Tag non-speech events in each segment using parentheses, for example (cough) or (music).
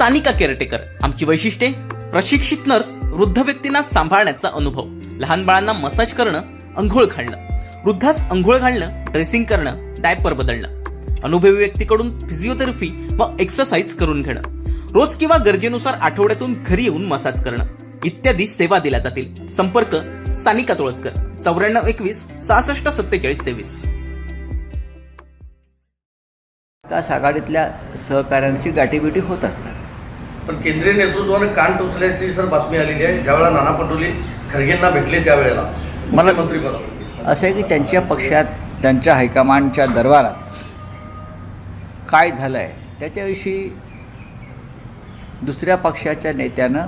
Sanika caretaker. आमची वैशिष्ट्ये प्रशिक्षित नर्स वृद्ध व्यक्तींना सांभाळण्याचा अनुभव. लहान बाळांना मसाज करणं अंघोळ घालणं. वृद्धास अंघोळ घालणं ड्रेसिंग करणं डायपर बदलणं. अनुभवी व्यक्तीकडून फिजिओथेरपी व एक्सरसाइज करून घेणं. रोज किंवा गरजेनुसार आठवड्यातून घरी येऊन मसाज करणं. इत्यादी सेवा दिल्या जातील. संपर्क सानिका तुळसकर चौऱ्याण्णव एकवीस सहासष्ट सत्तेचाळीस तेवीस. विकास आघाडीतल्या सहकाऱ्यांची गाठीबिटी होत असतात. पण केंद्रीय नेतृत्वाने कान टोचल्याची सर बातमी आलेली आहे. ज्यावेळेला नाना पटोले खरगेंना भेटले त्यावेळेला मला- असं आहे की त्यांच्या पक्षात त्यांच्या हायकमांडच्या दरबारात काय झालं आहे त्याच्याविषयी दुसऱ्या पक्षाच्या नेत्यानं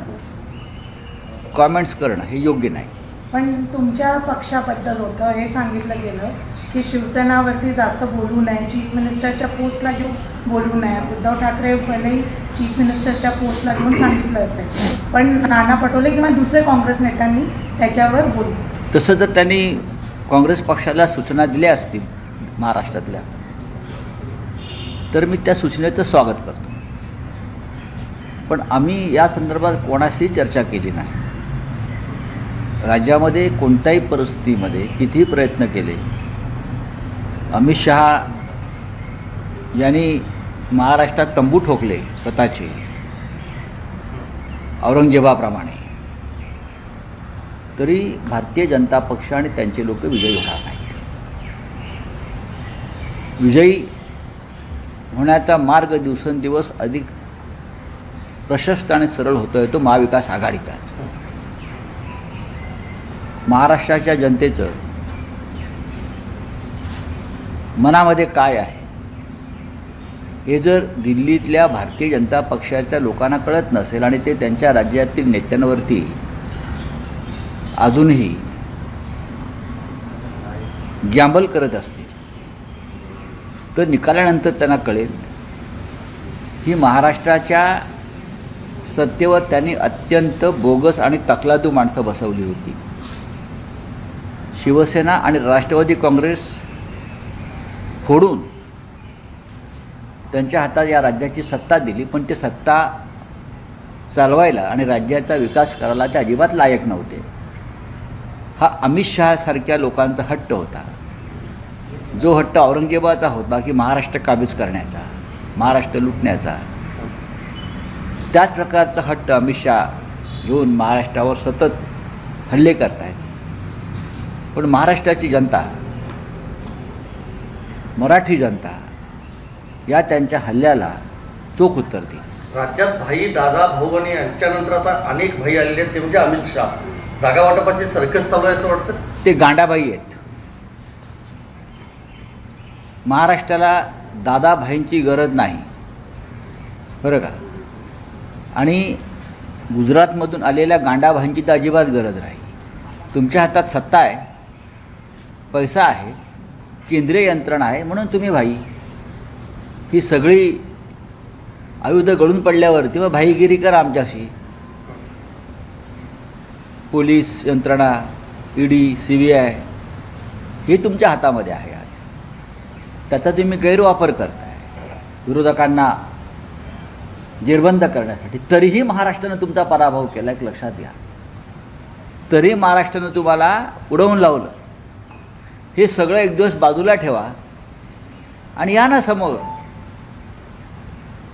कॉमेंट्स करणं हे योग्य नाही. पण तुमच्या पक्षाबद्दल होतं हे सांगितलं गेलं की शिवसेनावरती जास्त बोलू नये चीफ मिनिस्टरच्या पोस्टला घेऊन बोलू नये उद्धव ठाकरे भले चीफ मिनिस्टरच्या पोस्टला घेऊन सांगितलं असेल. पण नाना पटोले किंवा दुसरे काँग्रेस नेत्यांनी त्याच्यावर बोलू तसं जर त्यांनी काँग्रेस पक्षाला सूचना दिल्या असतील महाराष्ट्रातल्या. तर मी त्या सूचनेचं स्वागत करतो. पण आम्ही या संदर्भात कोणाशी चर्चा केली नाही. राज्यामध्ये कोणत्याही परिस्थितीमध्ये कितीही प्रयत्न केले अमित शहा यांनी महाराष्ट्रात तंबू ठोकले स्वतःचे. औरंगजेबाप्रमाणे. तरी भारतीय जनता पक्ष आणि त्यांचे लोक विजयी होणार नाहीत. विजयी होण्याचा मार्ग दिवसेंदिवस अधिक प्रशस्त आणि सरळ होतोय तो महाविकास आघाडीचाच. महाराष्ट्राच्या जनतेचं मनामध्ये काय आहे? हे जर दिल्लीतल्या भारतीय जनता पक्षाच्या लोकांना कळत नसेल आणि ते त्यांच्या राज्यातील नेत्यांवरती अजूनही गॅम्बल करत असतील तर निकालानंतर त्यांना कळेल की महाराष्ट्राच्या सत्तेवर त्यांनी अत्यंत बोगस आणि तकलादू माणसं बसवली होती. शिवसेना आणि राष्ट्रवादी काँग्रेस फोडून त्यांच्या हातात या राज्याची सत्ता दिली पण ते सत्ता चालवायला आणि राज्याचा विकास करायला ते अजिबात लायक नव्हते. हा अमित शहासारख्या लोकांचा हट्ट होता. जो हट्ट औरंगजेबाचा होता की महाराष्ट्र काबीज करण्याचा महाराष्ट्र लुटण्याचा. त्याच प्रकारचा हट्ट अमित शहा घेऊन महाराष्ट्रावर सतत हल्ले करतायत. पण महाराष्ट्राची जनता मराठी जनता या त्यांच्या हल्ल्याला चोख उत्तर देईल राज्यात भाई दादा भाऊ आणि यांच्यानंतर आता अनेक भाई आलेले आहेत ते म्हणजे अमित शहा. जागा वाटपाची सर्कस चालू आहे असं वाटतं? ते गांडाबाई आहेत. महाराष्ट्राला दादाभाईंची गरज नाही. बरं का? आणि गुजरातमधून आलेल्या गांडाभाईंची तर अजिबात गरज नाही. तुमच्या हातात सत्ता आहे पैसा आहे केंद्रीय यंत्रणा आहे म्हणून तुम्ही भाई ही सगळी आयुध गळून पडल्यावरती तेव्हा भाईगिरी करा आमच्याशी. पोलीस यंत्रणा ईडी सी बी आय हे तुमच्या हातामध्ये आहे आज. त्याचा तुम्ही गैरवापर करताय. विरोधकांना जेरबंद करण्यासाठी. तरीही महाराष्ट्रानं तुमचा पराभव केला एक लक्षात घ्या. तरी महाराष्ट्रानं तुम्हाला उडवून लावलं. हे सगळं एक दिवस बाजूला ठेवा. आणि या ना समोर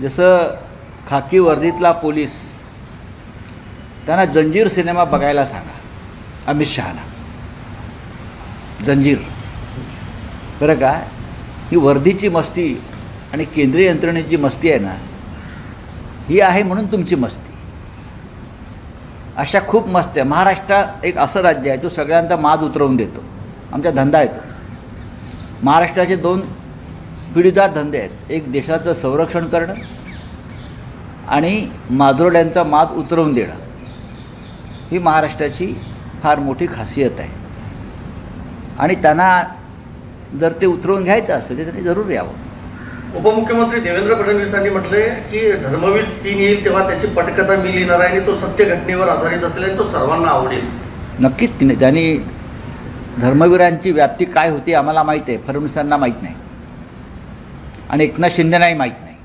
जसं खाकी वर्दीतला पोलीस त्यांना जंजीर सिनेमा बघायला सांगा अमित शहाना. जंजीर. बरं का? ही वर्दीची मस्ती आणि केंद्रीय यंत्रणेची मस्ती आहे ना ही आहे म्हणून तुमची मस्ती. अशा खूप मस्ती आहे. महाराष्ट्र एक असं राज्य आहे जो सगळ्यांचा माज उतरवून देतो. आमचा धंदा येतो महाराष्ट्राचे दोन पिढीदार धंदे आहेत. एक देशाचं संरक्षण करणं आणि माजोरड्यांचा माज उतरवून देणं ही महाराष्ट्राची फार मोठी खासियत आहे. आणि त्यांना जर ते उतरवून घ्यायचं असेल तर त्यांनी जरूर यावं. उपमुख्यमंत्री देवेंद्र फडणवीसांनी म्हटलंय की धर्मवीर तीन येईल तेव्हा त्याची पटकथा मी लिहिणार आहे आणि तो सत्य घटनेवर आधारित असेल आणि तो सर्वांना आवडेल. नक्कीच तिने त्यांनी धर्मवीरांची व्याप्ती काय होती आम्हाला माहीत आहे फडणवीसांना माहीत नाही. आणि एकनाथ शिंदेनाही माहीत नाही.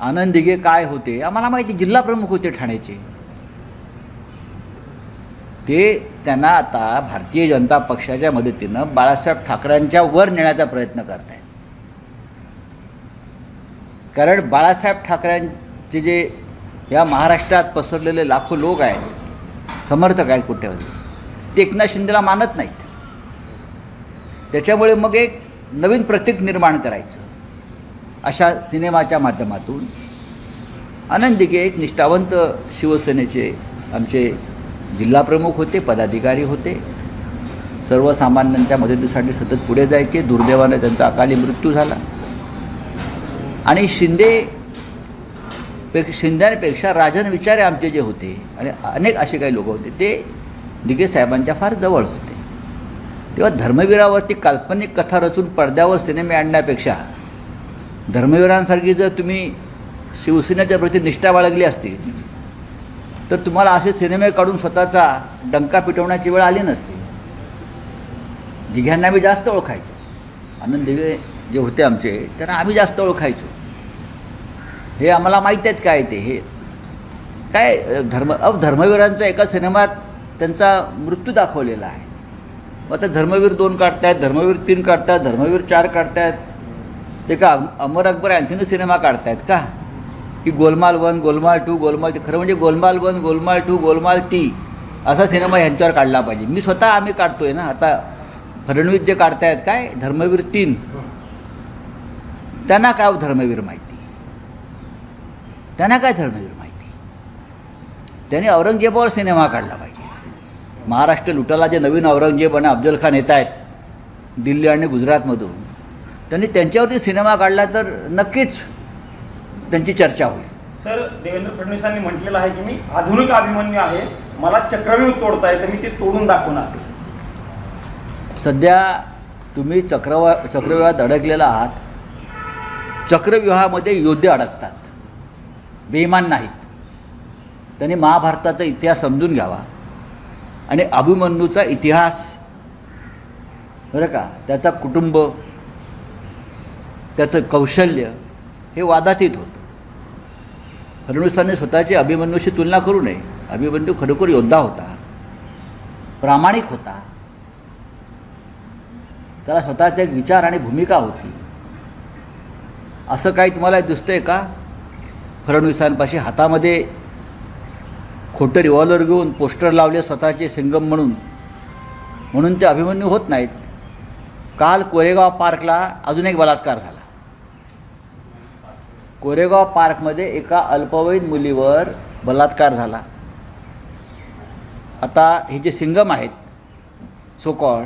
आनंद दिघे काय होते आम्हाला माहिती जिल्हा प्रमुख होते ठाण्याचे. ते त्यांना आता भारतीय जनता पक्षाच्या मदतीनं बाळासाहेब ठाकरेंच्या वर नेण्याचा प्रयत्न करत आहेत कारण बाळासाहेब ठाकरेंचे जे या महाराष्ट्रात पसरलेले लाखो लोक आहेत समर्थक आहेत कुठेतरी ते एकनाथ शिंदेला मानत नाहीत. त्याच्यामुळे मग एक नवीन प्रतीक निर्माण करायचं. अशा सिनेमाच्या माध्यमातून आनंद दिघे एक निष्ठावंत शिवसेनेचे आमचे जिल्हाप्रमुख होते पदाधिकारी होते. सर्वसामान्यांच्या मदतीसाठी सतत पुढे जायचे. दुर्दैवाने त्यांचा अकाली मृत्यू झाला. आणि शिंदे पे शिंद्यांपेक्षा राजन विचारे आमचे जे होते आणि अनेक असे काही लोक होते ते दिघे साहेबांच्या फार जवळ होते. तेव्हा धर्मवीरावरती काल्पनिक कथा रचून पडद्यावर सिनेमे आणण्यापेक्षा धर्मवीरांसारखी जर तुम्ही शिवसेनेच्या प्रती निष्ठा बाळगली असती तर तुम्हाला असे सिनेमे काढून स्वतःचा डंका पिटवण्याची वेळ आली नसती. दिघ्यांना आम्ही जास्त ओळखायचो. आनंद दिघे जे होते आमचे त्यांना आम्ही जास्त ओळखायचो. हे आम्हाला माहीत आहेत काय ते हे काय धर्म अव धर्मवीरांचा एका सिनेमात त्यांचा मृत्यू दाखवलेला आहे. मग आता धर्मवीर दोन काढतायत धर्मवीर तीन काढतात धर्मवीर चार काढतायत. ते का अमर अकबर अँथनी सिनेमा काढतायत का? की गोलमाल वन गोलमाल टू गोलमाल खरं म्हणजे गोलमाल वन गोलमाल टू गोलमाल टी असा सिनेमा ह्यांच्यावर काढला पाहिजे. मी स्वतः आम्ही काढतोय ना आता फडणवीस जे काढतायत काय धर्मवीर तीन. त्यांना काय हो धर्मवीर माहिती? त्यांना काय धर्मवीर माहिती? त्यांनी औरंगजेबावर सिनेमा काढला पाहिजे. महाराष्ट्र लुटाला जे नवीन औरंगजेब आणि अफजल खान येत आहेत दिल्ली आणि गुजरातमधून त्यांनी त्यांच्यावरती सिनेमा काढला तर नक्कीच त्यांची चर्चा होईल. सर देवेंद्र फडणवीसांनी म्हटलेलं आहे की मी आधुनिक अभिमन्यू आहे मला चक्रव्यूह तोडता येतं मी ते तोडून दाखवणार. सध्या तुम्ही चक्रवा चक्रव्यूहात अडकलेला आहात. चक्रव्यूहामध्ये योद्धे अडकतात. बेईमान नाहीत. त्यांनी महाभारताचा इतिहास समजून घ्यावा. आणि अभिमन्यूचा इतिहास. बरं का? त्याचा कुटुंब त्याचं कौशल्य हे वादातीत होतं. फडणवीसांनी स्वतःची अभिमन्यूशी तुलना करू नये. अभिमन्यू खरोखर योद्धा होता. प्रामाणिक होता. त्याला स्वतःचा एक विचार आणि भूमिका होती. असं काही तुम्हाला दिसतंय का? फडणवीसांपाशी हातामध्ये खोटं रिव्हॉल्वर घेऊन पोस्टर लावले स्वतःचे सिंगम म्हणून. म्हणून ते अभिमन्यू होत नाहीत. काल कोरेगाव पार्कला अजून एक बलात्कार झाला. कोरेगाव पार्कमध्ये एका अल्पवयीन मुलीवर बलात्कार झाला. आता हे जे सिंगम आहेत सोकॉळ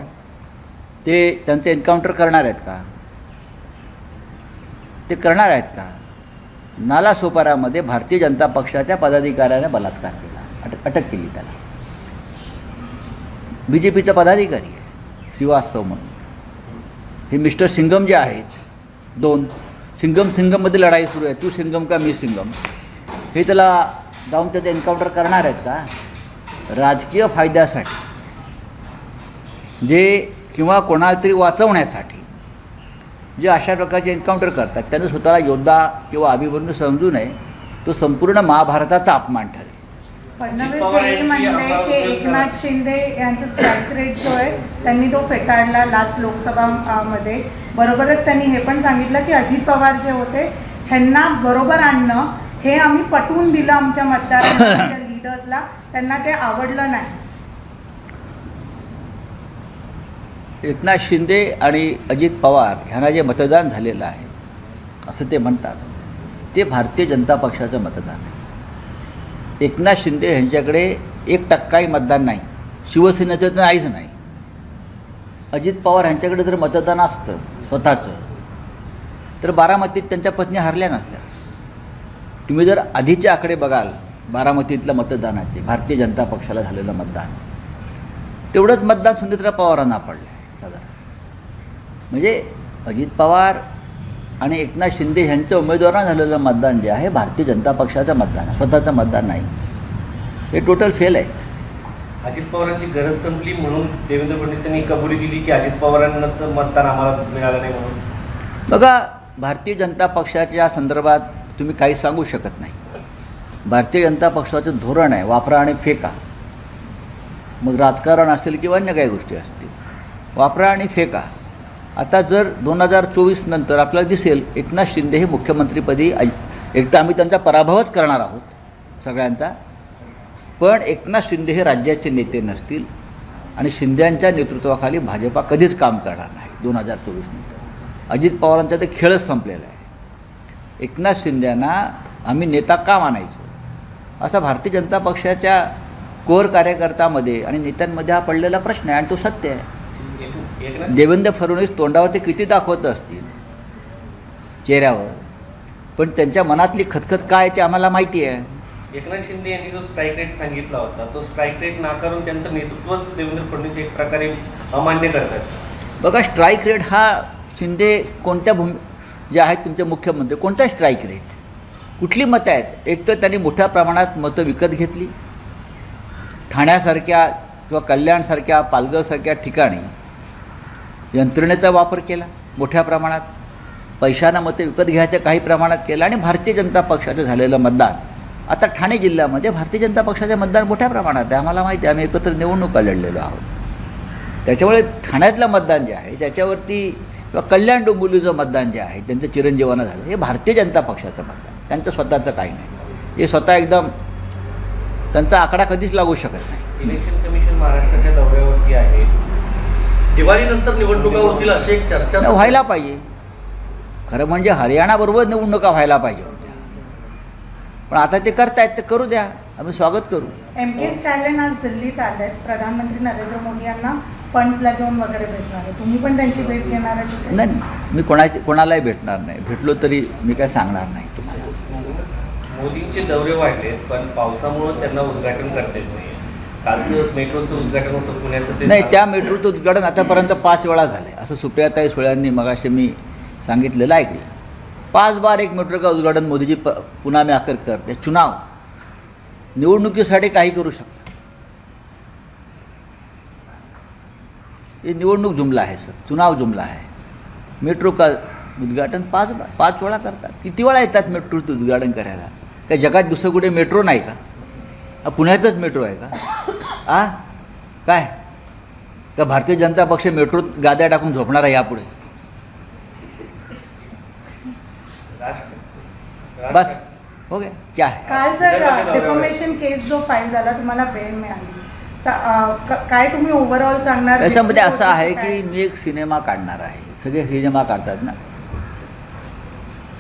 ते त्यांचे एन्काउंटर करणार आहेत का? ते करणार आहेत का? नाला सोपारामध्ये भारतीय जनता पक्षाच्या पदाधिकाऱ्याने बलात्कार केला. अटक केली त्याला. बी जे पीचा पदाधिकारी आहे श्रीवास्तव म्हणून. हे मिस्टर सिंगम जे आहेत दोन सिंगम सिंगममध्ये लढाई सुरू आहे. तू सिंगम का मी सिंगम हे त्याला जाऊन त्याचं एन्काउंटर करणार आहेत का? राजकीय फायद्यासाठी. जे किंवा कोणाला तरी वाचवण्यासाठी. जे अशा प्रकारचे एन्काउंटर करतात. त्यांना स्वतःला योद्धा किंवा अभिमन्यू समजू नये. तो संपूर्ण महाभारताचा अपमान ठरेल. फडणवीस हे यांची म्हणले की एकनाथ शिंदे यांचा स्ट्राईक रेट जो आहे त्यांनी तो फेटाळला लास्ट लोकसभा मध्ये. बरोबरच त्यांनी हे पण सांगितलं की अजित पवार जे होते ह्यांना बरोबर आणणं हे आम्ही पटवून दिलं आमच्या मतदारांच्या लिडर्सला (laughs) त्यांना ते आवडलं नाही. एकनाथ शिंदे आणि अजित पवार ह्यांना जे मतदान झालेलं आहे असं ते म्हणतात. ते भारतीय जनता पक्षाचं मतदान आहे. एकनाथ शिंदे यांच्याकडे एक टक्काही मतदान नाही. शिवसेनेचं तर नाहीच नाही. अजित पवार यांच्याकडे जर मतदान असतं स्वतःचं तर बारामतीत त्यांच्या पत्नी हरल्या नसत्या. तुम्ही जर आधीचे आकडे बघाल बारामतीतल्या मतदानाचे भारतीय जनता पक्षाला झालेलं मतदान तेवढंच मतदान सुनित्रा पवारांना पडलं आहे साधारण. म्हणजे अजित पवार आणि एकनाथ शिंदे ह्यांच्या उमेदवारांना झालेलं मतदान जे आहे भारतीय जनता पक्षाचं मतदान स्वतःचं मतदान नाही. हे टोटल फेल आहे. अजित पवारांची गरज संपली म्हणून देवेंद्र फडणवीसांनी कबुली दिली की अजित पवारांनाच मतदान आम्हाला मिळालं नाही म्हणून. बघा भारतीय जनता पक्षाच्या संदर्भात तुम्ही काही सांगू शकत नाही. भारतीय जनता पक्षाचं धोरण आहे वापरा आणि फेका. मग राजकारण असेल किंवा अन्य काही गोष्टी असतील वापरा आणि फेका. आता जर दोन हजार चोवीस नंतर आपल्याला दिसेल एकनाथ शिंदे हे मुख्यमंत्रीपदी ऐ- एक तर आम्ही त्यांचा पराभवच करणार आहोत सगळ्यांचा. पण एकनाथ शिंदे हे राज्याचे नेते नसतील आणि शिंद्यांच्या नेतृत्वाखाली भाजपा कधीच काम करणार नाही दोन हजार चोवीस नंतर. अजित पवारांचा ते खेळच संपलेला आहे. एकनाथ शिंद्यांना आम्ही नेता का मानायचो? असा भारतीय जनता पक्षाच्या कोर कार्यकर्त्यामध्ये आणि नेत्यांमध्ये हा पडलेला प्रश्न आहे आणि तो सत्य आहे. देवेंद्र फडणवीस तोंडावरती किती दाखवत असतील. चेहऱ्यावर. पण त्यांच्या मनातली खतखत काय ते आम्हाला माहिती आहे. एकनाथ शिंदे यांनी जो स्ट्राईक रेट सांगितला होता तो स्ट्राईक रेट नाकारून त्यांचं नेतृत्वच देवेंद्र फडणवीस एक प्रकारे अमान्य करतात. बघा स्ट्राईक रेट हा शिंदे कोणत्या भूमी जे आहेत तुमचे मुख्यमंत्री कोणता स्ट्राईक रेट कुठली मतं आहेत? एक तर त्यांनी मोठ्या प्रमाणात मतं विकत घेतली. ठाण्यासारख्या किंवा कल्याणसारख्या पालघरसारख्या ठिकाणी यंत्रणेचा वापर केला मोठ्या प्रमाणात. पैशानं मते विकत घ्यायचं काही प्रमाणात केलं आणि भारतीय जनता पक्षाचं झालेलं मतदान. आता ठाणे जिल्ह्यामध्ये भारतीय जनता पक्षाचे मतदान मोठ्या प्रमाणात आहे. आम्हाला माहिती आहे आम्ही एकत्र निवडणुका लढलेलो आहोत. त्याच्यामुळे ठाण्यातलं मतदान जे आहे त्याच्यावरती किंवा कल्याण डोंबिवलीचं मतदान जे आहे त्यांचं चिरंजीवानं झालं. हे भारतीय जनता पक्षाचं मतदान. त्यांचं स्वतःचं काही नाही. हे स्वतः एकदम त्यांचा आकडा कधीच लागू शकत नाही. इलेक्शन कमिशन महाराष्ट्राच्या दौऱ्यावरती आहे. दिवाळीनंतर निवडणुका होतील अशी एक चर्चा नाही, व्हायला पाहिजे. खरं म्हणजे हरियाणाबरोबर निवडणुका व्हायला पाहिजे होत्या. पण आता ते करतायत ते करू द्या. आम्ही स्वागत करू. एम के स्टॅलिन आज दिल्लीत आले प्रधानमंत्री नरेंद्र मोदी यांना फंड्सला घेऊन वगैरे भेटणार आहे तुम्ही पण त्यांची भेट घेणार? नाही मी कोणाची कोणालाही भेटणार नाही. भेटलो तरी मी काय सांगणार नाही. तुम्हाला मोदींचे दौरे वाढलेत पण पावसामुळे त्यांना उद्घाटन करता येत नाही नाही त्या मेट्रोचं उद्घाटन आतापर्यंत पाच वेळा झालं आहे असं सुप्रियाताई सुळ्यांनी मगाशी मी सांगितलेलं ऐकलं पाच बार एक मेट्रो का उद्घाटन मोदीजी प पुन्हा में आकर करते चुनाव. निवडणुकीसाठी काही करू शकतात हे निवडणूक जुमला आहे सर. चुनाव जुमला आहे. मेट्रो का उद्घाटन पाच पाच वेळा करतात. किती वेळा येतात मेट्रोचं उद्घाटन करायला? काय जगात दुसरं कुठे मेट्रो नाही का? पुण्यातच मेट्रो आहे का? आ? काय? का भारतीय जनता पक्ष मेट्रोत गाद्या टाकून झोपणार आहे यापुढे? बस. हो गया? क्या है? काल जर डिफॉर्मेशन केस जो फाईल झाला तुम्हाला बेल मिळाली काय तुम्ही ओव्हरऑल सांगणार? त्याच्यामध्ये असं आहे? की मी एक सिनेमा काढणार आहे. सगळे सिनेमा काढतात ना.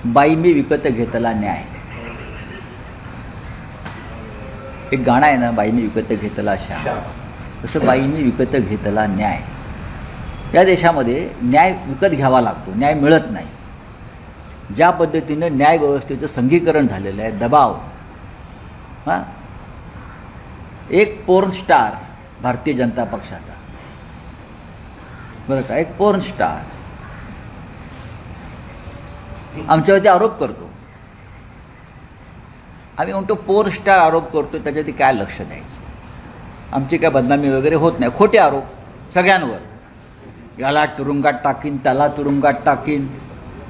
बाई मी विकत घेतला न्याय. एक गाणं आहे ना बाई मी विकत घेतला श्याम. तसं बाई मी विकत घेतला न्याय. या देशामध्ये न्याय विकत घ्यावा लागतो न्याय मिळत नाही. ज्या पद्धतीनं न्याय व्यवस्थेचं संघीकरण झालेलं आहे दबाव. हां? एक पोर्न स्टार भारतीय जनता पक्षाचा. बरं का? एक पोर्न स्टार आमच्यावरती आरोप करतो. आम्ही म्हणतो पोर स्टार आरोप करतो त्याच्यावरती काय लक्ष द्यायचं? आमची काय बदनामी वगैरे होत नाही. खोटे आरोप सगळ्यांवर. याला तुरुंगात टाकीन त्याला तुरुंगात टाकीन.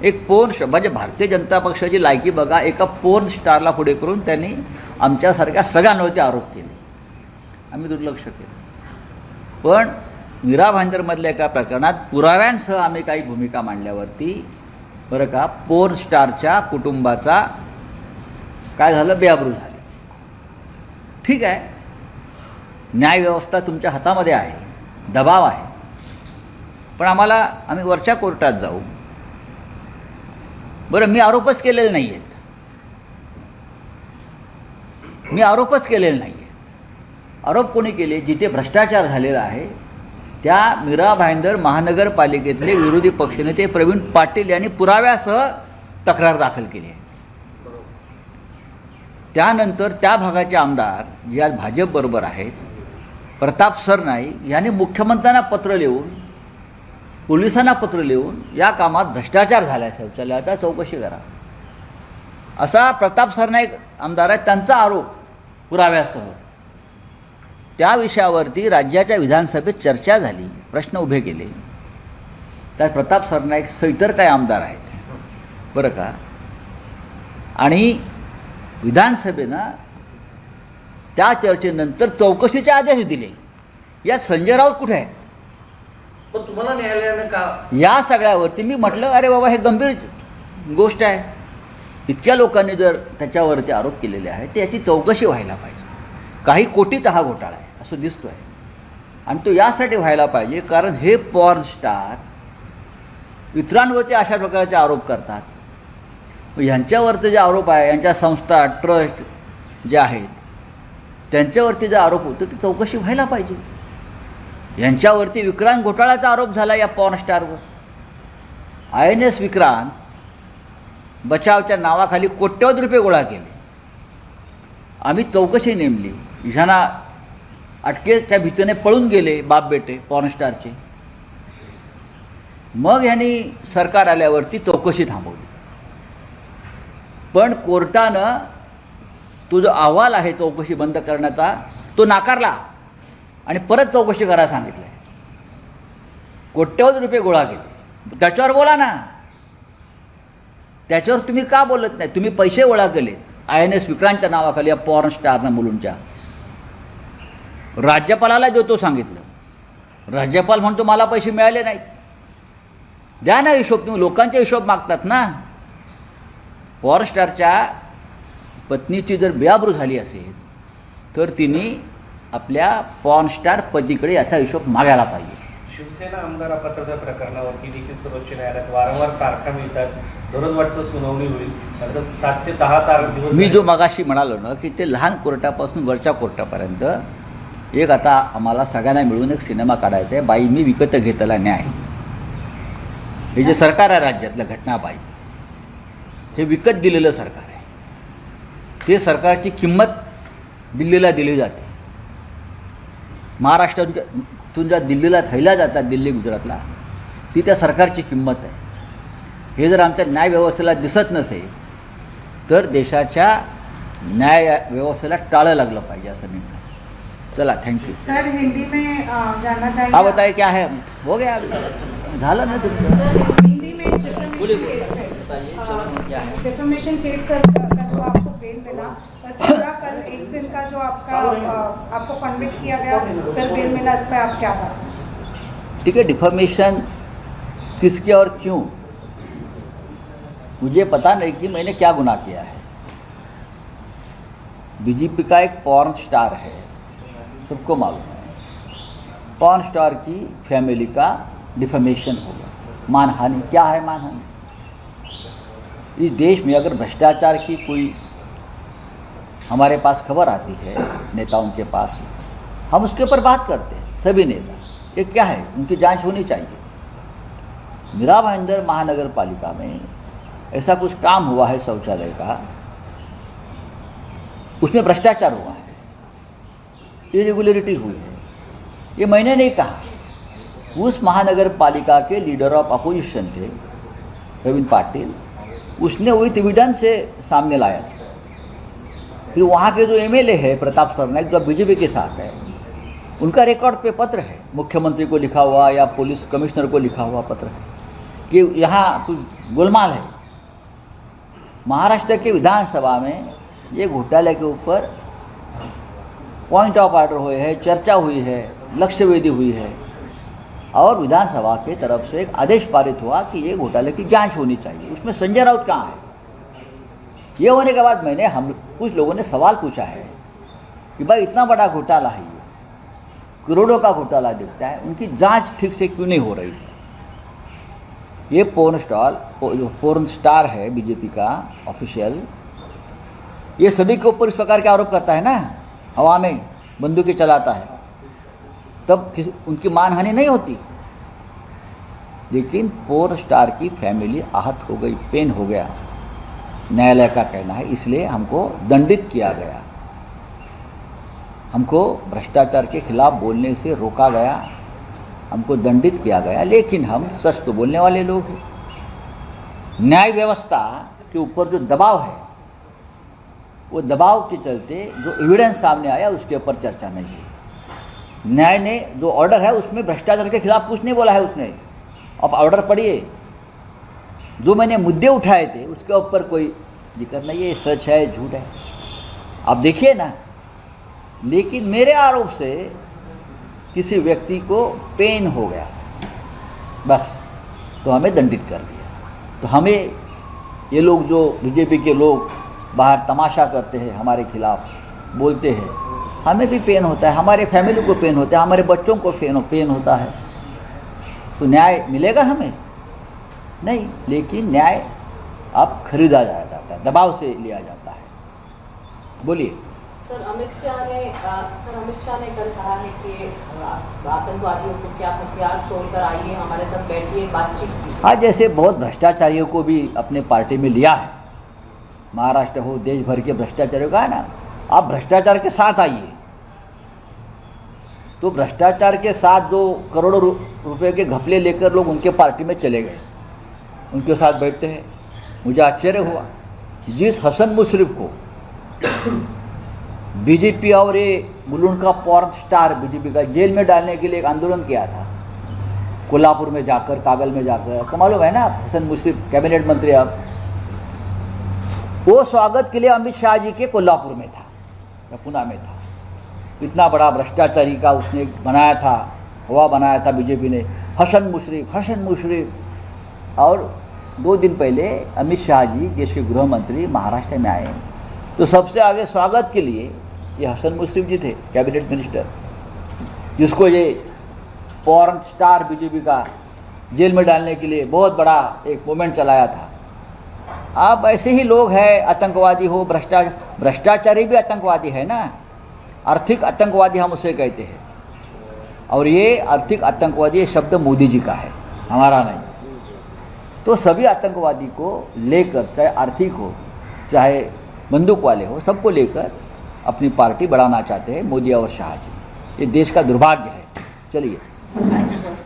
एक पोर्न श म्हणजे भारतीय जनता पक्षाची लायकी बघा एका पोर्न स्टारला पुढे करून त्यांनी आमच्यासारख्या सगळ्यांवरती आरोप केले. आम्ही दुर्लक्ष केलं. पण मीरा भांजरमधल्या एका प्रकरणात पुराव्यांसह आम्ही काही भूमिका मांडल्यावरती बरं का पोर्न स्टारच्या कुटुंबाचा काय झालं? बेआबरू झाले. ठीक आहे. न्यायव्यवस्था तुमच्या हातामध्ये आहे. दबाव आहे. पण आम्हाला आम्ही वरच्या कोर्टात जाऊ. बरं मी आरोपच केलेले नाही आहेत मी आरोपच केलेले नाही आहे आरोप कोणी केले? जिथे भ्रष्टाचार झालेला आहे त्या मीरा भाईंदर महानगरपालिकेतले विरोधी पक्षनेते प्रवीण पाटील यांनी पुराव्यासह तक्रार दाखल केली आहे. त्यानंतर त्या भागाचे आमदार जे आज भाजपबरोबर आहेत प्रताप सरनाईक यांनी मुख्यमंत्र्यांना पत्र लिहून पोलिसांना पत्र लिहून या कामात भ्रष्टाचार झाला शौचालयाचा चौकशी करा. असा प्रताप सरनाईक आमदार आहेत त्यांचा आरोप पुराव्यासह. त्या विषयावरती राज्याच्या विधानसभेत चर्चा झाली प्रश्न उभे केले. त्यात प्रताप सरनाईक सह इतर काय आमदार आहेत. बरं का? आणि विधानसभेनं त्या चर्चेनंतर चौकशीचे आदेश दिले. यात संजय राऊत कुठे आहेत? पण तुम्हाला न्यायालयानं का? या सगळ्यावरती मी म्हटलं अरे बाबा हे गंभीर गोष्ट आहे. इतक्या लोकांनी जर त्याच्यावरती आरोप केलेले आहेत तर याची चौकशी व्हायला पाहिजे. काही कोटीचा हा घोटाळा आहे असं दिसतोय. आणि तो यासाठी व्हायला पाहिजे कारण हे पॉर्न स्टार इतरांवरती अशा प्रकारचे आरोप करतात ह्यांच्यावरती जे आरोप आहे यांच्या संस्था ट्रस्ट जे आहेत त्यांच्यावरती जे आरोप होतो ती चौकशी व्हायला पाहिजे. यांच्यावरती विक्रांत घोटाळ्याचा आरोप झाला या पॉर्न स्टारवर आय एन एस विक्रांत बचावच्या नावाखाली कोट्यवधी रुपये गोळा केले. आम्ही चौकशी नेमली. ह्यांना अटकेच्या भीतीने पळून गेले बाप बेटे पॉर्न स्टारचे मग ह्यांनी सरकार आल्यावरती चौकशी थांबवली. पण कोर्टानं तो जो अहवाल आहे चौकशी बंद करण्याचा तो नाकारला आणि परत चौकशी करायला सांगितलं कोट्यवधी रुपये गोळा केले. त्याच्यावर बोला ना. त्याच्यावर तुम्ही का बोलत नाही? तुम्ही पैसे गोळा केले. आय एन एस विक्रांतच्या नावाखाली या पॉर्न स्टारनं मुलूंच्या राज्यपालाला देतो सांगितलं. राज्यपाल म्हणतो मला पैसे मिळाले नाहीत. द्या ना हिशोब तुम्ही लोकांचे हिशोब मागतात ना. पॉवर स्टारच्या पत्नीची जर बेआबरू झाली असेल तर तिने आपल्या पॉर्न स्टार पतीकडे याचा हिशोब मागायला पाहिजे. शिवसेना आमदार अपत्राच्या प्रकरणावरती देखील सर्वोच्च न्यायालयात वारंवार तारखा मिळतात. दररोज वाटतं सुनावणी होईल. सात ते दहा तारख मी जो. मगाशी म्हणालो ना की ते लहान कोर्टापासून वरच्या कोर्टापर्यंत एक आता आम्हाला सगळ्यांना मिळून एक सिनेमा काढायचा आहे. बाई मी विकत घेतला न्याय. हे जे सरकार आहे राज्यातलं घटनाबाई हे विकत दिलेलं सरकार आहे. ते सरकारची किंमत दिल्लीला दिली जाते. महाराष्ट्रातून ज्या दिल्लीला थैल्या जातात दिल्ली गुजरातला ती त्या सरकारची किंमत आहे. हे जर आमच्या न्याय व्यवस्थेला दिसत नसेल तर देशाच्या न्याय व्यवस्थेला टाळं लागलं पाहिजे असं मी म्हणतो. चला थँक्यू सर हिंदी में अ, जानना चाहिए हा बताए क्या है? हो गया. झालं ना तुमचं? हिंदी में बोलिए, डिफेमेशन केस डिफेमेशन सर का जो आपको बेल मिला बस पूरा कल एक दिन का जो आपका आपको कन्विक्ट किया गया फिर बेल मिला इस पर आप क्या बात ठीक है डिफॉर्मेशन किसके और क्यों? मुझे पता नहीं कि मैंने क्या गुनाह किया है। बीजेपी का एक पॉर्न स्टार है सबको मालूम है। पॉर्न स्टार की फैमिली का डिफमेशन होगा मानहानि क्या है मानहानि? इस देश में अगर भ्रष्टाचार की कोई हमारे पास खबर आती है, नेताओं के पास, हम उसके ऊपर बात करते हैं, सभी नेता। ये क्या है? उनकी जाँच होनी चाहिए। मीरा भाईंदर महानगर पालिका में ऐसा कुछ काम हुआ है शौचालय का, उसमें भ्रष्टाचार हुआ है इरेगुलरिटी हुई है। ये मैंने नहीं कहा। उस महानगर पालिका के लीडर ऑफ़ अपोजिशन थे, रविंद्र पाटिल उसने वही एविडेंस से सामने लाया फिर वहाँ के जो एमएलए है, प्रताप सरनाइक, जो बीजेपी के साथ है, उनका रिकॉर्ड पे पत्र है। मुख्यमंत्री को लिखा हुआ या पुलिस कमिश्नर को लिखा हुआ पत्र है कि यहाँ कुछ गोलमाल है। महाराष्ट्र के विधानसभा में ये घोटाले के ऊपर पॉइंट ऑफ़ ऑर्डर हुए है, चर्चा हुई है लक्ष्यवेदी हुई है। और विधानसभा के तरफ़ से एक आदेश पारित हुआ कि ये घोटाले की जाँच होनी चाहिए। उसमें संजय राउत कहाँ है? ये होने के बाद मैंने हम कुछ लोगों ने सवाल पूछा है कि भाई, इतना बड़ा घोटाला है ये। करोड़ों का घोटाला दिखता है। उनकी जाँच ठीक से क्यों नहीं हो रही ये पोर्न स्टॉल पोर्न स्टार है बीजेपी का ऑफिशियल ये सभी के ऊपर इस प्रकार के आरोप करता है ना? हवा में बंदूकें चलाता है। तब किसी, उनकी मानहानि नहीं होती। लेकिन पोर्न स्टार की फैमिली आहत हो गई, पेन हो गया। न्यायालय का कहना है, इसलिए हमको दंडित किया गया। हमको भ्रष्टाचार के खिलाफ बोलने से रोका गया, हमको दंडित किया गया, लेकिन हम सच तो बोलने वाले लोग हैं। न्याय व्यवस्था के ऊपर जो दबाव है, वो दबाव के चलते जो एविडेंस सामने आया, उसके ऊपर चर्चा नहीं हुई। न्याय ने जो ऑर्डर है उसमें भ्रष्टाचार के खिलाफ कुछ नहीं बोला है उसने। अब ऑर्डर पढ़िए। जो मैंने मुद्दे उठाए थे, उसके ऊपर कोई ज़िक्र नहीं ये सच है, झूठ है। आप देखिए ना। लेकिन मेरे आरोप से किसी व्यक्ति को पेन हो गया। बस। तो हमें दंडित कर दिया। तो हमें ये लोग जो बीजेपी के लोग बाहर तमाशा करते हैं, हमारे खिलाफ बोलते हैं हमें भी पेन होता है हमारे फैमिली को पेन होता है हमारे बच्चों को पेन पेन होता है। तो न्याय मिलेगा हमें? नहीं लेकिन न्याय अब खरीदा जाया जाता है दबाव से लिया जाता है। बोलिए। सर अमित शाह ने सर अमित शाह ने कल कहा है कि आतंकवादियों को क्या हथियार छोड़कर आइए हमारे साथ बैठिए बातचीत कीजिए। आज जैसे बहुत भ्रष्टाचारियों को भी अपने पार्टी में लिया है। महाराष्ट्र हो देश भर के भ्रष्टाचारियों का है ना? आप भ्रष्टाचार के साथ आइए। तो भ्रष्टाचार के साथ जो करोड़ों रुपए के घपले लेकर लोग उनके पार्टी में चले गए। उनके साथ बैठते हैं। मुझे आश्चर्य हुआ जिस हसन मुशरफ को बीजेपी और ये मुलुंड का पॉर्न स्टार बीजेपी का जेल में डालने के लिए एक आंदोलन किया था, कोल्हापुर में जाकर, कागल में जाकर, आपको मालूम है ना आप, हसन मुशरफ, कैबिनेट मंत्री आप वो स्वागत के लिए अमित शाह जी के कोल्हापुर में था, या पुणे में था। इतना बड़ा भ्रष्टाचारी का उसने बनाया था, हवा बनाया था बीजेपी ने, हसन मुशरफ हसन मुशरफ। और दो दिन पहले अमित शाह जी देश के गृह मंत्री महाराष्ट्र में आए। तो सबसे आगे स्वागत के लिए ये हसन मुशरफ जी थे, कैबिनेट मिनिस्टर, जिसको ये पॉर्न स्टार बीजेपी का जेल में डालने के लिए बहुत बड़ा एक मूवमेंट चलाया था। आप ऐसे ही लोग हैं, आतंकवादी हो, भ्रष्टा, भ्रष्टाचारी भी आतंकवादी है ना? आर्थिक आतंकवादी हम उसे कहते हैं। और ये आर्थिक आतंकवादी ये शब्द मोदी जी का है, हमारा नहीं। तो सभी आतंकवादी को लेकर, चाहे आर्थिक हो, चाहे बंदूक वाले हो, सबको लेकर अपनी पार्टी बढ़ाना चाहते हैं मोदी और शाह जी। ये देश का दुर्भाग्य है। चलिए।